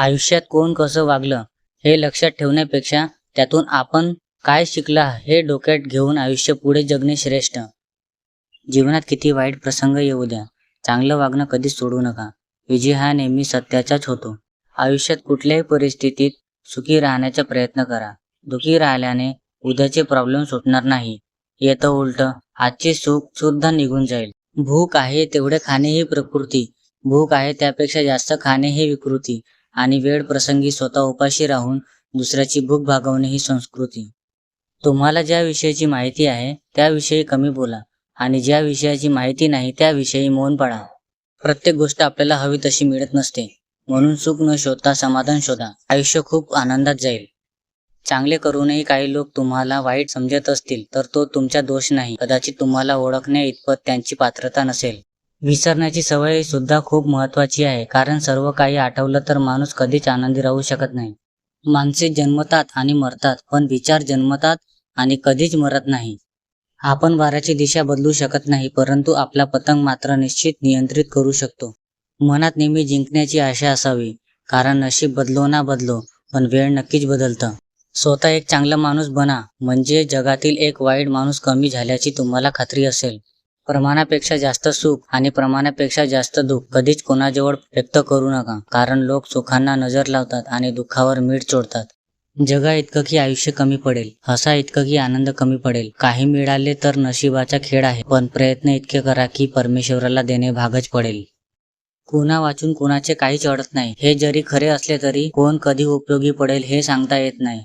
आयुष्यात कोण कसं वागलं हे लक्षात ठेवण्यापेक्षा त्यातून आपण काय शिकला हे डोक्यात घेऊन आयुष्य पुढे जगणे श्रेष्ठ. जीवनात किती वाईट प्रसंग येऊ द्या चांगलं वागणं कधीच सोडू नका. विजय हा नेहमी सत्याचाच होतो. आयुष्यात कुठल्याही परिस्थितीत सुखी राहण्याचा प्रयत्न करा. दुखी राहिल्याने उद्याचे प्रॉब्लेम सुटणार नाही. येतं उलट आजचे सुख सुद्धा निघून जाईल. भूक आहे तेवढे खाणे ही प्रकृती. भूक आहे त्यापेक्षा जास्त खाणे ही विकृती. आणि वेळ प्रसंगी स्वतः उपाशी राहून दुसऱ्याची भूक भागवणे ही संस्कृती. तुम्हाला ज्या विषयाची माहिती आहे त्याविषयी कमी बोला आणि ज्या विषयाची माहिती नाही त्याविषयी मौन पडा प्रत्येक गोष्ट आपल्याला हवी तशी मिळत नसते. म्हणून सुख न शोधता समाधान शोधा. आयुष्य खूप आनंदात जाईल. चांगले करूनही काही लोक तुम्हाला वाईट समजत असतील तर तो तुमचा दोष नाही. कदाचित तुम्हाला ओळखण्या इतपत त्यांची पात्रता नसेल. विसरण्याची सवय सुद्धा खूप महत्वाची आहे. कारण सर्व काही आठवलं तर माणूस कधीच आनंदी राहू शकत नाही. माणसे जन्मतात आणि मरतात पण विचार जन्मतात आणि कधीच मरत नाही. आपण वाऱ्याची दिशा बदलू शकत नाही परंतु आपला पतंग मात्र निश्चित नियंत्रित करू शकतो. मनात नेहमी जिंकण्याची आशा असावी कारण नशीब बदलो ना बदलो पण वेळ नक्कीच बदलतं. स्वतः एक चांगला माणूस बना म्हणजे जगातील एक वाईट माणूस कमी झाल्याची तुम्हाला खात्री असेल. प्रमाणापेक्षा जास्त सुख आणि प्रमाणापेक्षा जास्त दुःख कधीच कोणाजवळ व्यक्त करू नका. कारण लोक सुखांना नजर लावतात आणि दुःखावर मीठ चोडतात जगा इतकं की आयुष्य कमी पडेल. हसा इतकं की आनंद कमी पडेल. काही मिळाले तर नशिबाचा खेळ आहे. पण प्रयत्न इतके करा की परमेश्वराला देणे भागच पडेल. कुणा वाचून कुणाचे काहीच अडत नाही. हे जरी खरे असले तरी कोण कधी उपयोगी पडेल हे सांगता येत नाही.